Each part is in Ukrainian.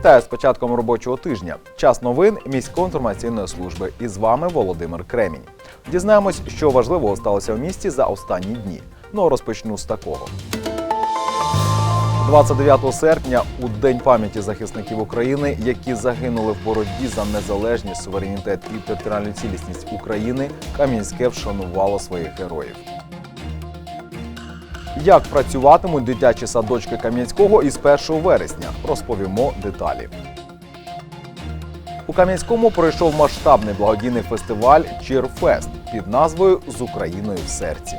Вітаю з початком робочого тижня. Час новин міської інформаційної служби. І з вами Володимир Кремінь. Дізнаємось, що важливого сталося в місті за останні дні. Ну розпочну з такого. 29 серпня, у День пам'яті захисників України, які загинули в боротьбі за незалежність, суверенітет і територіальну цілісність України, Кам'янське вшанувало своїх героїв. Як працюватимуть дитячі садочки Кам'янського із 1 вересня, розповімо деталі. У Кам'янському пройшов масштабний благодійний фестиваль Чірфест під назвою З Україною в серці.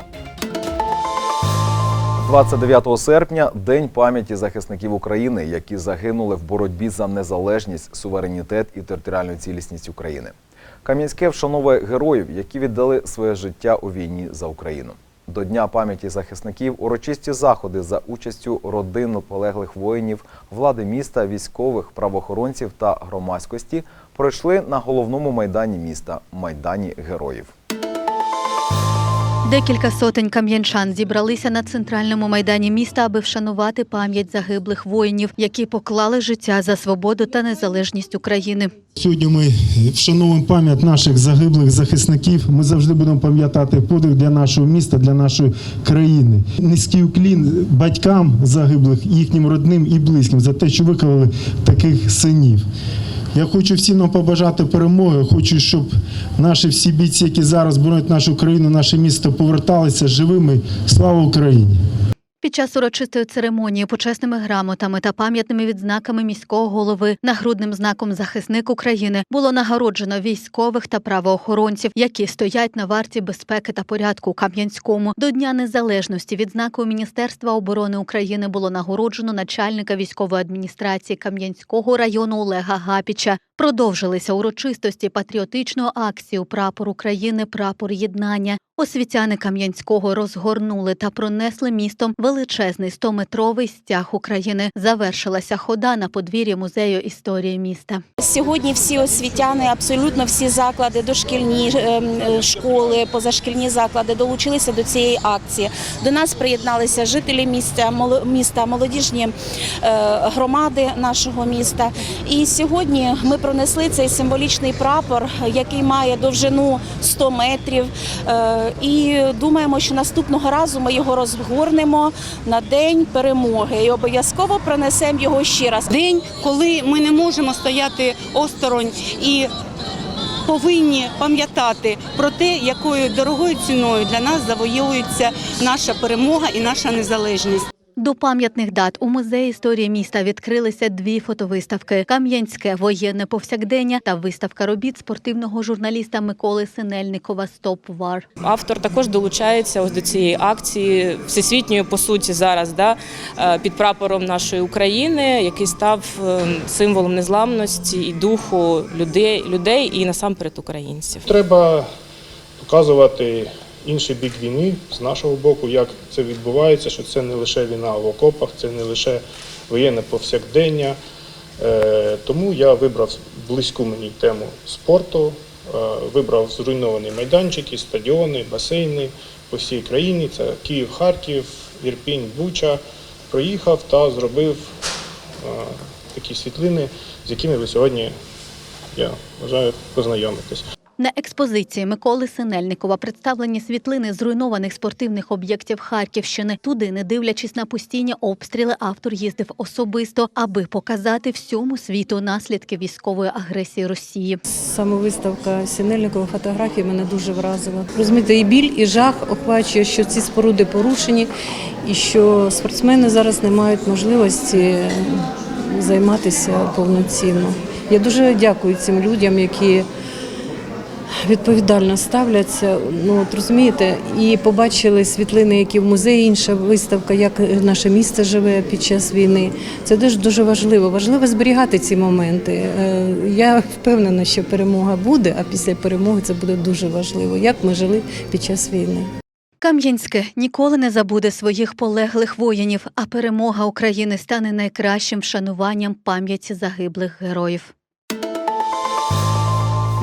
29 серпня День пам'яті захисників України, які загинули в боротьбі за незалежність, суверенітет і територіальну цілісність України. Кам'янське вшановує героїв, які віддали своє життя у війні за Україну. До Дня пам'яті захисників урочисті заходи за участю родин полеглих воїнів, влади міста, військових, правоохоронців та громадськості пройшли на головному майдані міста майдані героїв. Декілька сотень кам'янчан зібралися на центральному майдані міста, аби вшанувати пам'ять загиблих воїнів, які поклали життя за свободу та незалежність України. Сьогодні ми вшановуємо пам'ять наших загиблих захисників. Ми завжди будемо пам'ятати подвиг для нашого міста, для нашої країни. Низький уклін батькам загиблих, їхнім родним і близьким за те, що виковали таких синів. Я хочу всім нам побажати перемоги. Хочу, щоб наші всі бійці, які зараз боронять нашу країну, наше місто, поверталися живими. Слава Україні! Під час урочистої церемонії почесними грамотами та пам'ятними відзнаками міського голови нагрудним знаком захисник України було нагороджено військових та правоохоронців, які стоять на варті безпеки та порядку у Кам'янському. До Дня Незалежності відзнакою Міністерства оборони України було нагороджено начальника військової адміністрації Кам'янського району Олега Гапіча. Продовжилися урочистості патріотичної акції у прапор України, прапор єднання. Освітяни Кам'янського розгорнули та пронесли містом величезний 100-метровий стяг України. Завершилася хода на подвір'ї музею історії міста. Сьогодні всі освітяни, абсолютно всі заклади, дошкільні ем, е, школи, позашкільні заклади долучилися до цієї акції. До нас приєдналися жителі міста, міста, молодіжні е, громади нашого міста. І сьогодні ми пронесли цей символічний прапор, який має довжину 100 метрів. Е, І думаємо, що наступного разу ми його розгорнемо на день перемоги і обов'язково пронесемо його ще раз. день, коли ми не можемо стояти осторонь і повинні пам'ятати про те, якою дорогою ціною для нас завоюється наша перемога і наша незалежність. До пам'ятних дат у музеї історії міста відкрилися дві фотовиставки: Кам'янське воєнне повсякдення та виставка робіт спортивного журналіста Миколи Синельникова Стоп Вар. Автор також долучається ось до цієї акції всесвітньої по суті зараз, да, е, під прапором нашої України, який став е, символом незламності і духу людей, людей і насамперед українців. Треба показувати інший бік війни з нашого боку, як це відбувається, що це не лише війна в окопах, це не лише воєнне повсякдення. Е, Тому я вибрав близьку мені тему спорту, е, вибрав зруйновані майданчики, стадіони, басейни по всій країні. Це Київ, Харків, Ірпінь, Буча. Проїхав та зробив е, такі світлини, з якими ви сьогодні, я вважаю, познайомитесь. На експозиції Миколи Синельникова представлені світлини зруйнованих спортивних об'єктів Харківщини. Туди, не дивлячись на постійні обстріли, автор їздив особисто, аби показати всьому світу наслідки військової агресії Росії. Саме виставка Сінельникова фотографій мене дуже вразила. Розумієте, і біль, і жах охвачує, що ці споруди порушені, і що спортсмени зараз не мають можливості займатися повноцінно. Я дуже дякую цим людям, які відповідально ставляться. Ну от розумієте, і побачили світлини, які в музеї, інша виставка, як наше місто живе під час війни. Це дуже дуже важливо. Важливо зберігати ці моменти. Е, Я впевнена, що перемога буде, а після перемоги це буде дуже важливо, як ми жили під час війни. Кам'янське ніколи не забуде своїх полеглих воїнів, а перемога України стане найкращим вшануванням пам'яті загиблих героїв.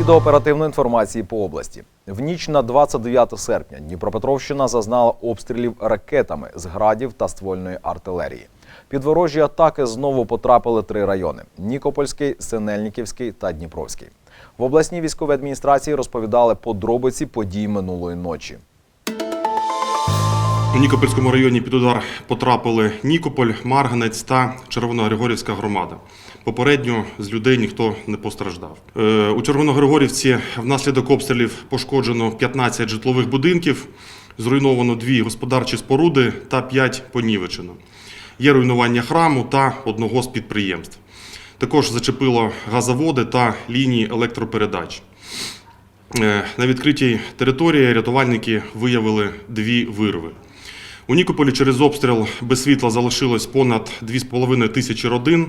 І до оперативної інформації по області. В ніч на 29 серпня Дніпропетровщина зазнала обстрілів ракетами з градів та ствольної артилерії. Під ворожі атаки знову потрапили три райони: Нікопольський, Синельниківський та Дніпровський. В обласній військовій адміністрації розповідали подробиці подій минулої ночі. У Нікопольському районі під удар потрапили Нікополь, Марганець та Червоногригорівська громада. Попередньо з людей ніхто не постраждав. Е, У Червоногригорівці внаслідок обстрілів пошкоджено 15 житлових будинків, зруйновано дві господарчі споруди та 5 понівечено. Є руйнування храму та одного з підприємств. Також зачепило газоводи та лінії електропередач. Е, На відкритій території рятувальники виявили дві вирви. У Нікополі через обстріл без світла залишилось понад 2,5 тисячі родин.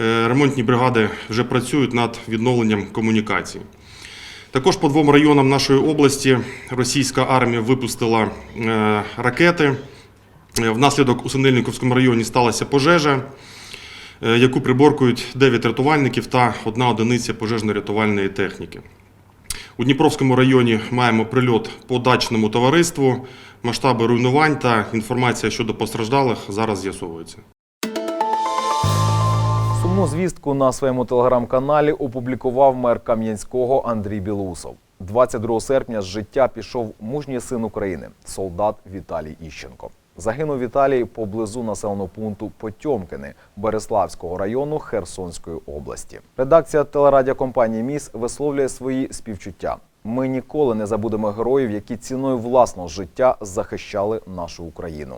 Е, Ремонтні бригади вже працюють над відновленням комунікацій. Також по двом районам нашої області російська армія випустила е, ракети. Е, Внаслідок у Синельниковському районі сталася пожежа, яку приборкують 9 рятувальників та одна одиниця пожежно-рятувальної техніки. У Дніпровському районі маємо прильот по дачному товариству. Масштаби руйнувань та інформація щодо постраждалих зараз з'ясовуються. Сумну звістку на своєму телеграм-каналі опублікував мер Кам'янського Андрій Білоусов. 22 серпня з життя пішов мужній син України, солдат Віталій Іщенко. Загинув Віталій поблизу населеного пункту Потьомкини Береславського району Херсонської області. Редакція телерадіокомпанії Міс висловлює свої співчуття. Ми ніколи не забудемо героїв, які ціною власного життя захищали нашу Україну.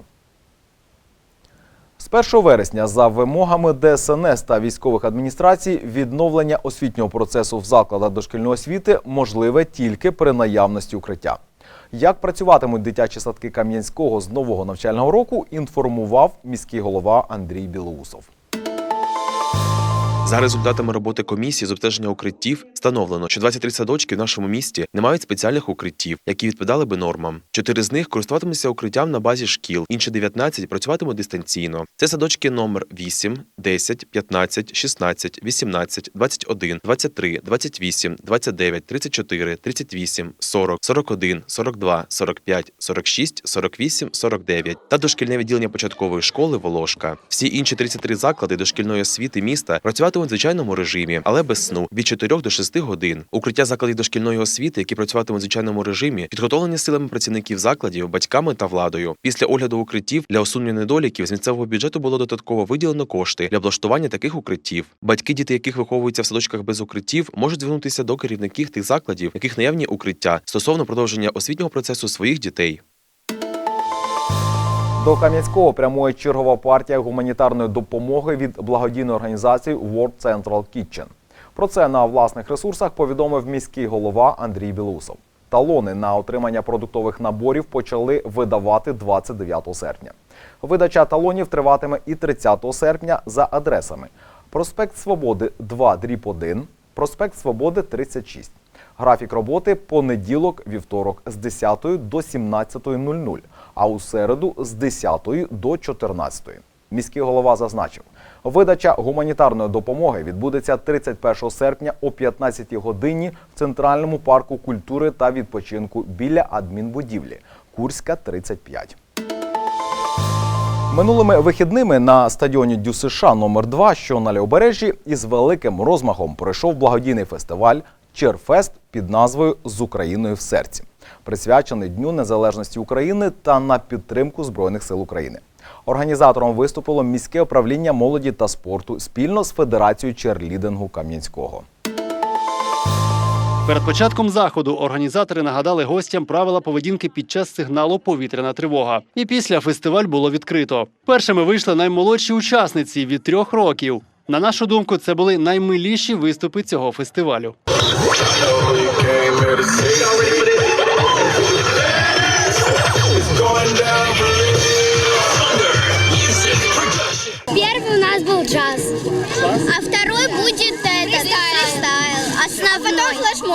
З 1 вересня за вимогами ДСНС та військових адміністрацій відновлення освітнього процесу в закладах дошкільної освіти можливе тільки при наявності укриття. Як працюватимуть дитячі садки Кам'янського з нового навчального року, інформував міський голова Андрій Білоусов. За результатами роботи комісії з обстеження укриттів встановлено, що 23 садочки в нашому місті не мають спеціальних укриттів, які відповідали би нормам. Чотири з них користуватимуться укриттям на базі шкіл, інші 19 працюватимуть дистанційно. Це садочки номер 8, 10, 15, 16, 18, 21, 23, 28, 29, 34, 38, 40, 41, 42, 45, 46, 48, 49 та дошкільне відділення початкової школи Волошка. Всі інші 33 заклади дошкільної освіти міста працюватимуть в звичайному режимі, але без сну від 4 до 6 годин. Укриття закладів дошкільної освіти, які працюватимуть в звичайному режимі, підготовлені силами працівників закладів, батьками та владою. Після огляду укриттів для усунення недоліків з місцевого бюджету було додатково виділено кошти для облаштування таких укриттів. Батьки, діти яких виховуються в садочках без укриттів, можуть звернутися до керівників тих закладів, яких наявні укриття стосовно продовження освітнього процесу своїх дітей. До Кам'янського прямує чергова партія гуманітарної допомоги від благодійної організації World Central Kitchen. Про це на власних ресурсах повідомив міський голова Андрій Білоусов. Талони на отримання продуктових наборів почали видавати 29 серпня. Видача талонів триватиме і 30 серпня за адресами: Проспект Свободи 2 дріб 1, Проспект Свободи 36. Графік роботи понеділок, вівторок з 10 до 17.00, а у середу з 10 до 14. Міський голова зазначив, видача гуманітарної допомоги відбудеться 31 серпня о 15 годині в Центральному парку культури та відпочинку біля адмінбудівлі Курська 35. Минулими вихідними на стадіоні Дю США номер 2 що на Лівобережжі, із великим розмахом пройшов благодійний фестиваль Черфест під назвою З Україною в серці, присвячений Дню Незалежності України та на підтримку Збройних сил України. Організатором виступило міське управління молоді та спорту спільно з Федерацією черлідингу Кам'янського. Перед початком заходу організатори нагадали гостям правила поведінки під час сигналу повітряна тривога. І після фестиваль було відкрито. Першими вийшли наймолодші учасниці від трьох років. На нашу думку, це були наймиліші виступи цього фестивалю. Первый у нас был джаз,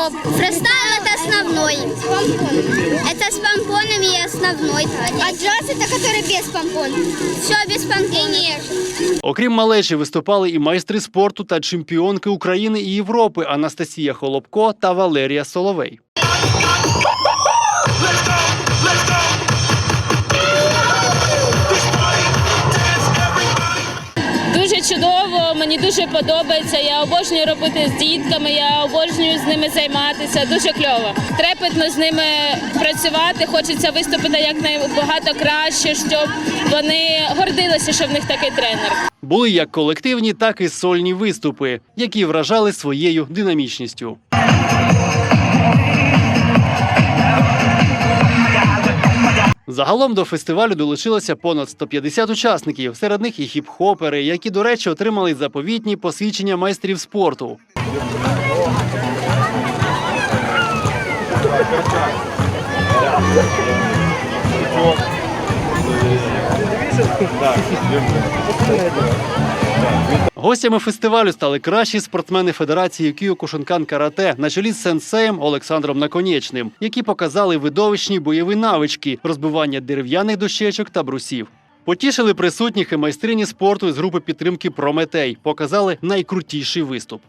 Фристайл это основной. Это с помпонами и основной. А джаз это который без помпон. Все без помпон. Окрім малечі, виступали і майстри спорту та чемпіонки України і Європи Анастасія Холопко та Валерія Соловей. Мені дуже подобається. Я обожнюю робити з дітками, я обожнюю з ними займатися. Дуже кльово. Трепетно з ними працювати. Хочеться виступити якнайбагато краще, щоб вони гордилися, що в них такий тренер. Були як колективні, так і сольні виступи, які вражали своєю динамічністю. Загалом до фестивалю долучилося понад 150 учасників. Серед них і хіп-хопери, які, до речі, отримали заповітні посвідчення майстрів спорту. Гостями фестивалю стали кращі спортсмени Федерації Кіокушинкан карате на чолі з сенсеєм Олександром Наконечним, які показали видовищні бойові навички розбивання дерев'яних дощечок та брусів. Потішили присутніх і майстрині спорту з групи підтримки Прометей. Показали найкрутіший виступ.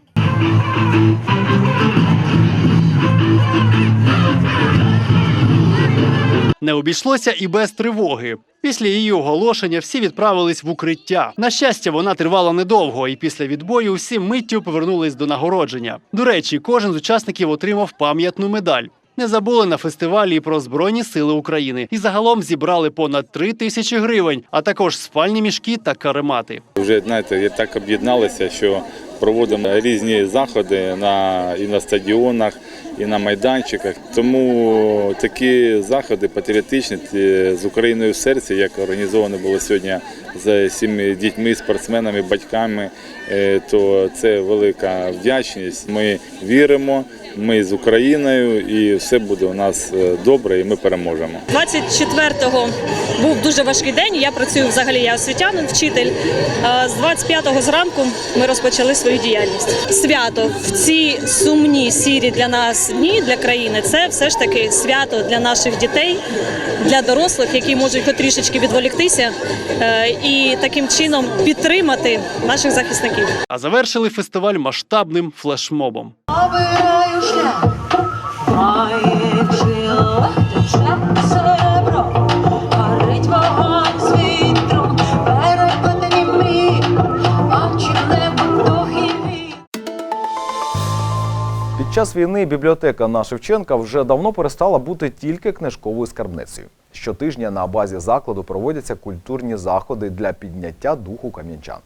Не обійшлося і без тривоги. Після її оголошення всі відправились в укриття. На щастя, вона тривала недовго, і після відбою всі миттю повернулись до нагородження. До речі, кожен з учасників отримав пам'ятну медаль. Не забули на фестивалі про Збройні Сили України і загалом зібрали понад три тисячі гривень, а також спальні мішки та каремати. Вже знаєте, так об'єдналися, що проводимо різні заходи на і на стадіонах, і на майданчиках. Тому такі заходи патріотичні з Україною в серці, як організовано було сьогодні з всіми дітьми, спортсменами, батьками, е, то це велика вдячність. Ми віримо, ми з Україною, і все буде у нас е, добре, і ми переможемо. 24-го був дуже важкий день. Я працюю взагалі, я освітянин, вчитель. А З 25-го зранку ми розпочали свою діяльність. Свято в ці сумні сірі для нас дні для країни. Це все ж таки свято для наших дітей, для дорослих, які можуть хоч трішечки відволіктися е, і таким чином підтримати наших захисників. А завершили фестиваль масштабним флешмобом. Обираю шлях, маючи легтече серебро, горить вогонь з вітром, перепитані мрії, очі. Під час війни бібліотека на Шевченка вже давно перестала бути тільки книжковою скарбницею. Щотижня на базі закладу проводяться культурні заходи для підняття духу кам'янчан.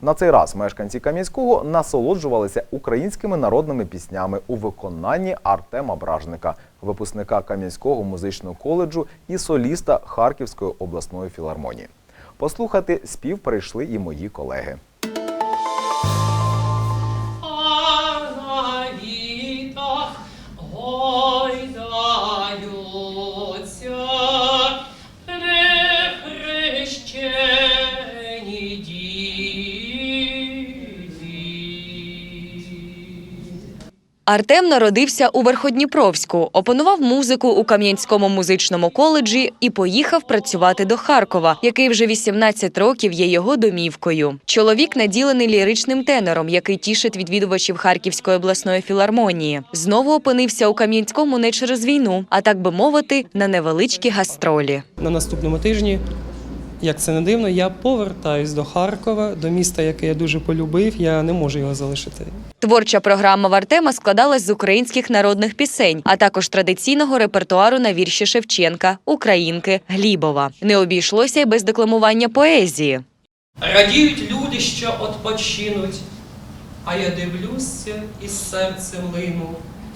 На цей раз мешканці Кам'янського насолоджувалися українськими народними піснями у виконанні Артема Бражника, випускника Кам'янського музичного коледжу і соліста Харківської обласної філармонії. Послухати спів прийшли і мої колеги. Артем народився у Верходніпровську, опанував музику у Кам'янському музичному коледжі і поїхав працювати до Харкова, який вже 18 років є його домівкою. Чоловік наділений ліричним тенором, який тішить відвідувачів Харківської обласної філармонії. Знову опинився у Кам'янському не через війну, а так би мовити, на невеличкі гастролі. На наступному тижні, як це не дивно, я повертаюсь до Харкова, до міста, яке я дуже полюбив. Я не можу його залишити. Творча програма в Артема складалась з українських народних пісень, а також традиційного репертуару на вірші Шевченка, Українки, Глібова. Не обійшлося й без декламування поезії. Радіють люди, що отпочинуть, а я дивлюся і серцем лину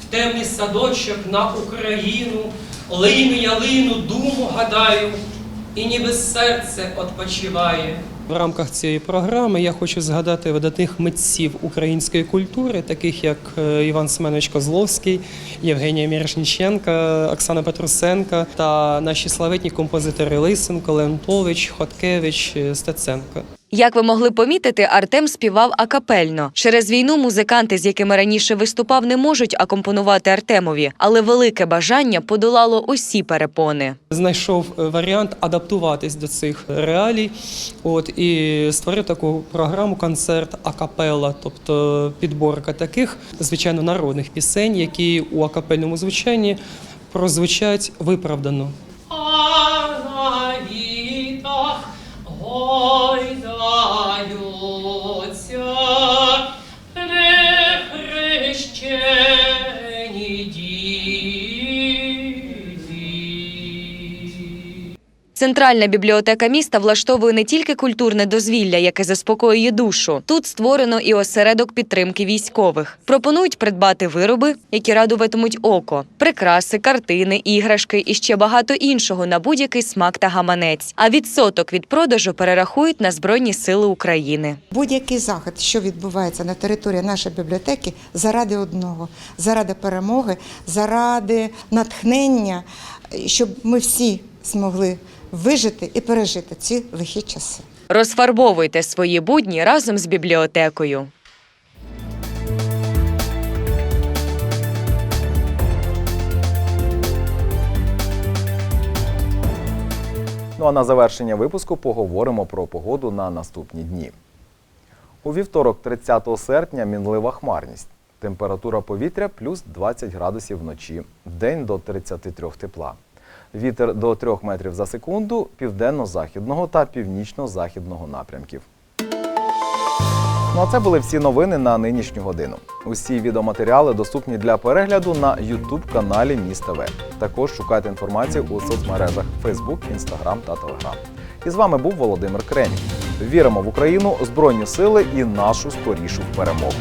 в темний садочок на Україну, лину я лину, думу гадаю, і ніби серце відпочиває. В рамках цієї програми я хочу згадати видатних митців української культури, таких як е, Іван Семенович Козловський, Євгенія Мірошніченка, Оксана Петрусенка та наші славетні композитори Лисенко, Леонтович, Хоткевич, е, Стеценко. Як ви могли помітити, Артем співав акапельно. Через війну музиканти, з якими раніше виступав, не можуть акомпонувати Артемові, але велике бажання подолало усі перепони. Знайшов е, варіант адаптуватись до цих реалій, от і створив таку програму концерт акапелла, тобто підборка таких звичайно народних пісень, які у акапельному звучанні прозвучать виправдано гойдаються, нехрещені діти. Центральна бібліотека міста влаштовує не тільки культурне дозвілля, яке заспокоює душу. Тут створено і осередок підтримки військових. Пропонують придбати вироби, які радуватимуть око, прикраси, картини, іграшки і ще багато іншого на будь-який смак та гаманець. А відсоток від продажу перерахують на Збройні Сили України. Будь-який захід, що відбувається на території нашої бібліотеки, заради одного, заради перемоги, заради натхнення, щоб ми всі змогли вижити і пережити ці лихі часи. Розфарбовуйте свої будні разом з бібліотекою. Ну а на завершення випуску поговоримо про погоду на наступні дні. У вівторок, 30 серпня, мінлива хмарність. Температура повітря плюс 20 градусів вночі, день до 33 тепла. Вітер до 3 метрів за секунду південно-західного та північно-західного напрямків. Ну а це були всі новини на нинішню годину. Усі відеоматеріали доступні для перегляду на YouTube каналі Міст ТВ. Також шукайте інформацію у соцмережах Facebook, Instagram та Telegram. І з вами був Володимир Кремінь. Віримо в Україну, Збройні сили і нашу скорішу перемогу.